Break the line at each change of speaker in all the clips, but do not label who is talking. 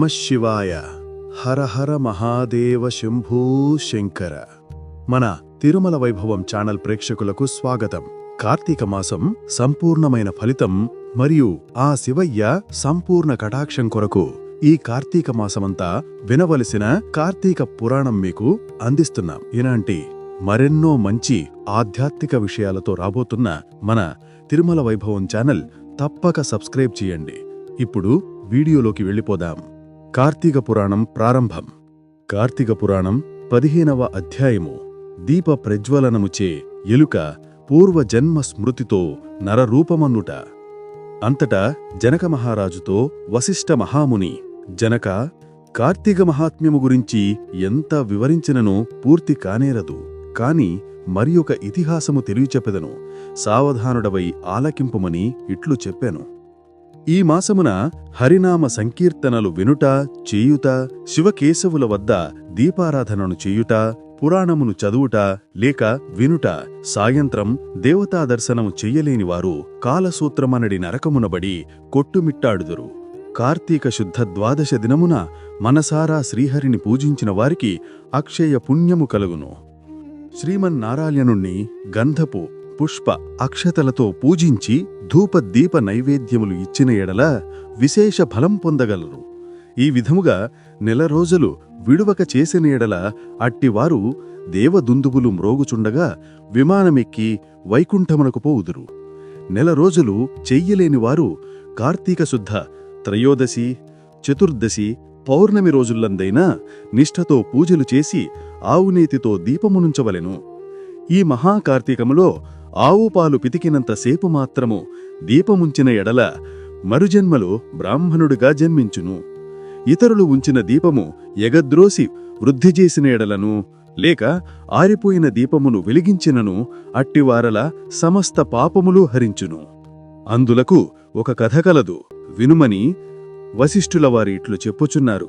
నమశివాయ హర హర మహాదేవ శంభూ శంకర. మన తిరుమల వైభవం ఛానల్ ప్రేక్షకులకు స్వాగతం. కార్తీక మాసం సంపూర్ణమైన ఫలితం మరియు ఆ శివయ్య సంపూర్ణ కటాక్షం కొరకు ఈ కార్తీక మాసమంతా వినవలసిన కార్తీక పురాణం మీకు అందిస్తున్నాం. ఇలాంటి మరెన్నో మంచి ఆధ్యాత్మిక విషయాలతో రాబోతున్న మన తిరుమల వైభవం ఛానల్ తప్పక సబ్స్క్రైబ్ చేయండి. ఇప్పుడు వీడియోలోకి వెళ్ళిపోదాం. కార్తీక పురాణం ప్రారంభం. కార్తీక పురాణం పదిహేనవ అధ్యాయము. దీప ప్రజ్వలనముచే ఎలుక పూర్వజన్మ స్మృతితో నరరూపమన్నుట. అంతటా జనక మహారాజుతో వశిష్ఠ మహాముని జనక కార్తీక మహాత్మ్యము గురించి ఎంత వివరించినను పూర్తి కానేరదు. కాని మరి ఒక ఇతిహాసము తెలియచెప్పెదను సావధానుడవై ఆలకింపుమని ఇట్లు చెప్పాను. ఈ మాసమున హరినామ సంకీర్తనలు వినుట చేయుట శివకేశవుల వద్ద దీపారాధనను చేయుట పురాణమును చదువుట లేక వినుట సాయంత్రం దేవతా దర్శనము చెయ్యలేనివారు కాలసూత్రమనడి నరకమునబడి కొట్టుమిట్టాడుదురు. కార్తీక శుద్ధ ద్వాదశ దినమున మనసారా శ్రీహరిని పూజించిన వారికి అక్షయ పుణ్యము కలుగును. శ్రీమన్నారాయణుణ్ణి గంధపు పుష్ప అక్షతలతో పూజించి ధూప దీప నైవేద్యములు ఇచ్చిన ఎడల విశేష ఫలం పొందగలరు. ఈ విధముగా నెల రోజులు విడువక చేసిన ఎడల అట్టివారు దేవదుందుబులు మ్రోగుచుండగా విమానమెక్కి వైకుంఠమునకు పోవుదురు. నెల రోజులు చెయ్యలేనివారు కార్తీకశుద్ధ కార్తీక శుద్ధ త్రయోదశి చతుర్దశి పౌర్ణమి రోజుల్లందైనా నిష్ఠతో పూజలు చేసి ఆవునేతితో దీపమునుంచవలెను. ఈ మహాకార్తీకములో ఆవు పాలు మాత్రము దీపముంచిన ఎడల మరుజన్మలో బ్రాహ్మణుడిగా జన్మించును. ఇతరులు ఉంచిన దీపము ఎగద్రోసి వృద్ధి చేసిన ఎడలను లేక ఆరిపోయిన దీపమును వెలిగించినను అట్టివారల సమస్త పాపములు హరించును. అందులకు ఒక కథ కలదు వినుమని వశిష్ఠులవారి ఇట్లు చెప్పుచున్నారు.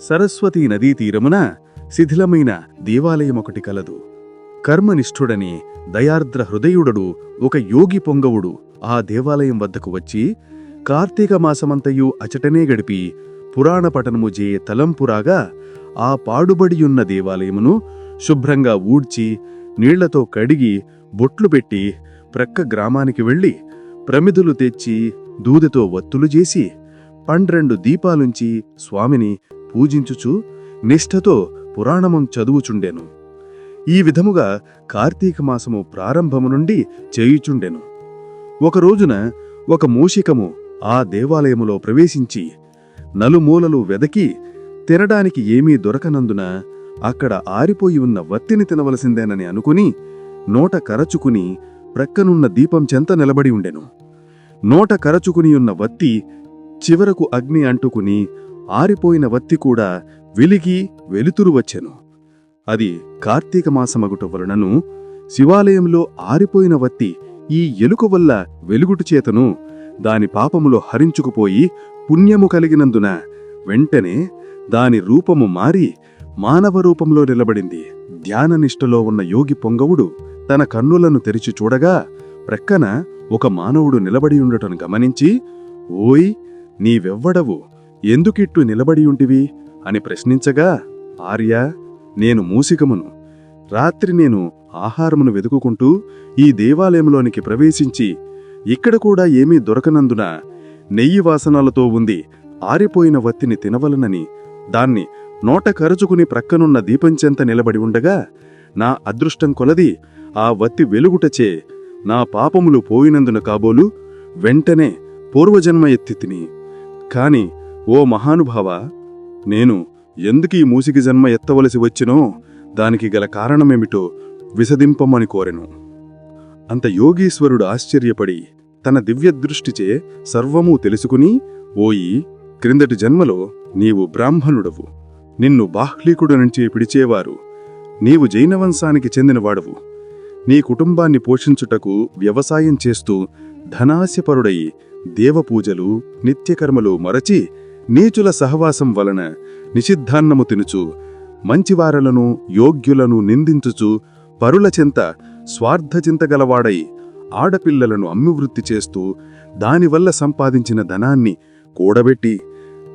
సరస్వతీ నదీ తీరమున శిథిలమైన దేవాలయమొకటి కలదు. కర్మనిష్ఠుడని దయార్ద్ర హృదయుడడు ఒక యోగి పొంగవుడు. ఆ దేవాలయం వద్దకు వచ్చి కార్తీక మాసమంతయు అచటనే గడిపి పురాణ పఠనము జే తలంపురాగా ఆ పాడుబడియున్న దేవాలయమును శుభ్రంగా ఊడ్చి నీళ్ళతో కడిగి బొట్లు పెట్టి ప్రక్క గ్రామానికి వెళ్ళి ప్రమిదులు తెచ్చి దూదతో వత్తులు చేసి పండ్రెండు దీపాలుంచి స్వామిని పూజించుచు నిష్ఠతో పురాణమం చదువుచుండెను. ఈ విధముగా కార్తీక మాసము ప్రారంభము నుండి చేయుచుండెను. ఒకరోజున ఒక మూషికము ఆ దేవాలయములో ప్రవేశించి నలుమూలలు వెదకి తినడానికి ఏమీ దొరకనందున అక్కడ ఆరిపోయి ఉన్న వత్తిని తినవలసిందేనని అనుకుని నోట కరచుకుని ప్రక్కనున్న దీపం చెంత నిలబడి ఉండెను. నోట కరచుకునియున్న వత్తి చివరకు అగ్ని అంటుకుని ఆరిపోయిన వత్తి కూడా వెలిగి వెలుతురు వచ్చెను. అది కార్తీక మాసమగుట వలనను శివాలయంలో ఆరిపోయిన వత్తి ఈ ఎలుక వల్ల వెలుగుటు చేతను దాని పాపములో హరించుకుపోయి పుణ్యము కలిగినందున వెంటనే దాని రూపము మారి మానవ రూపంలో నిలబడింది. ధ్యాననిష్టలో ఉన్న యోగి పొంగవుడు తన కన్నులను తెరిచి చూడగా ప్రక్కన ఒక మానవుడు నిలబడి గమనించి ఓయ్ నీవెవ్వడవు? ఎందుకిట్టు నిలబడియుంటివి? అని ప్రశ్నించగా ఆర్య నేను మూసికమును. రాత్రి నేను ఆహారమును వెతుకుకుంటూ ఈ దేవాలయంలోనికి ప్రవేశించి ఇక్కడ కూడా ఏమీ దొరకనందున నెయ్యి వాసనలతో ఉంది ఆరిపోయిన వత్తిని తినవలనని దాన్ని నోట కరుచుకుని ప్రక్కనున్న దీపంచెంత నిలబడి ఉండగా నా అదృష్టం కొలది ఆ వత్తి వెలుగుటచే నా పాపములు పోయినందున కాబోలు వెంటనే పూర్వజన్మ ఎత్తి తిని. కాని ఓ మహానుభావ నేను ఎందుకీ మూసికి జన్మ ఎత్తవలసి వచ్చినో దానికి గల కారణమేమిటో విసదింపమని కోరెను. అంత యోగీశ్వరుడు ఆశ్చర్యపడి తన దివ్యదృష్టిచే సర్వమూ తెలుసుకుని ఓయి క్రిందటి జన్మలో నీవు బ్రాహ్మణుడవు. నిన్ను బాహ్లీకుడు నుంచి పిడిచేవారు. నీవు జైనవంశానికి చెందినవాడవు. నీ కుటుంబాన్ని పోషించుటకు వ్యవసాయం చేస్తూ ధనాస్యపరుడై దేవపూజలు నిత్యకర్మలు మరచి నీచుల సహవాసం వలన నిషిద్ధాన్నము తినుచు మంచివారలను యోగ్యులను నిందించుచు పరుల చింత స్వార్థచింతగలవాడై ఆడపిల్లలను అమ్మివృత్తి చేస్తూ దానివల్ల సంపాదించిన ధనాన్ని కూడబెట్టి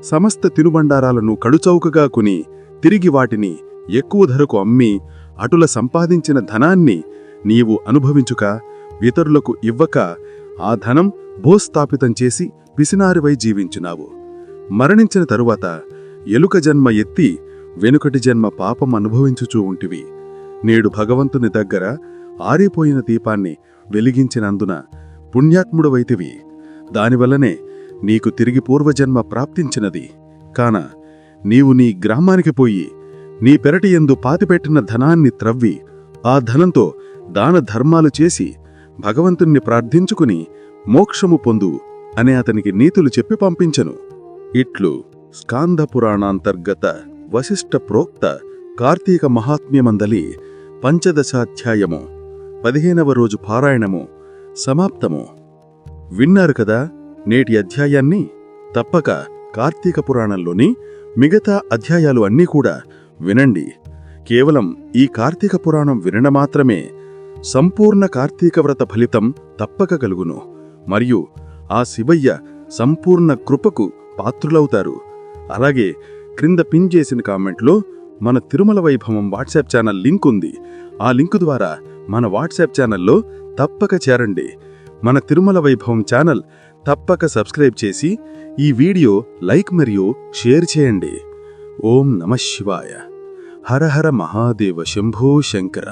సమస్త తినుబండారాలను కడుచౌకగా కొని తిరిగి వాటిని ఎక్కువ ధరకు అమ్మి అటుల సంపాదించిన ధనాన్ని నీవు అనుభవించుక ఇతరులకు ఇవ్వక ఆ ధనం భూస్థాపితం చేసి పిసినారివై జీవించున్నావు మరణించిన తరువాత ఎలుక జన్మ ఎత్తి వెనుకటి జన్మ పాపం అనుభవించుచూ ఉంటివి. నేడు భగవంతుని దగ్గర ఆరిపోయిన దీపాన్ని వెలిగించినందున పుణ్యాత్ముడవైతివి. దానివల్లనే నీకు తిరిగి పూర్వజన్మ ప్రాప్తించినది. కాన నీవు నీ గ్రామానికి పోయి నీ పెరటి ఎందు పాతిపెట్టిన ధనాన్ని త్రవ్వి ఆ ధనంతో దాన ధర్మాలు చేసి భగవంతుణ్ణి ప్రార్థించుకుని మోక్షము పొందు అనే అతనికి నీతులు చెప్పి పంపించను. ఇట్లు స్కాంద పురాణాంతర్గత వశిష్ఠ ప్రోక్త కార్తీక మహాత్మ్యమందలి పంచదశాధ్యాయము పదిహేనవ రోజు పారాయణము సమాప్తము. విన్నారు కదా నేటి అధ్యాయాన్ని? తప్పక కార్తీక పురాణంలోని మిగతా అధ్యాయాలు అన్నీ కూడా వినండి. కేవలం ఈ కార్తీక పురాణం వినడం మాత్రమే సంపూర్ణ కార్తీక వ్రత ఫలితం తప్పక కలుగును. మరియు ఆ శివయ్య సంపూర్ణ కృపకు పాత్రులవుతారు. అలాగే క్రింద పిన్ చేసిన కామెంట్లో మన తిరుమల వైభవం వాట్సాప్ ఛానల్ లింక్ ఉంది. ఆ లింకు ద్వారా మన వాట్సాప్ ఛానల్లో తప్పక చేరండి. మన తిరుమల వైభవం ఛానల్ తప్పక సబ్స్క్రైబ్ చేసి ఈ వీడియో లైక్ మరియు షేర్ చేయండి. ఓం నమ శివాయ. హర హర మహాదేవ శంభో శంకర.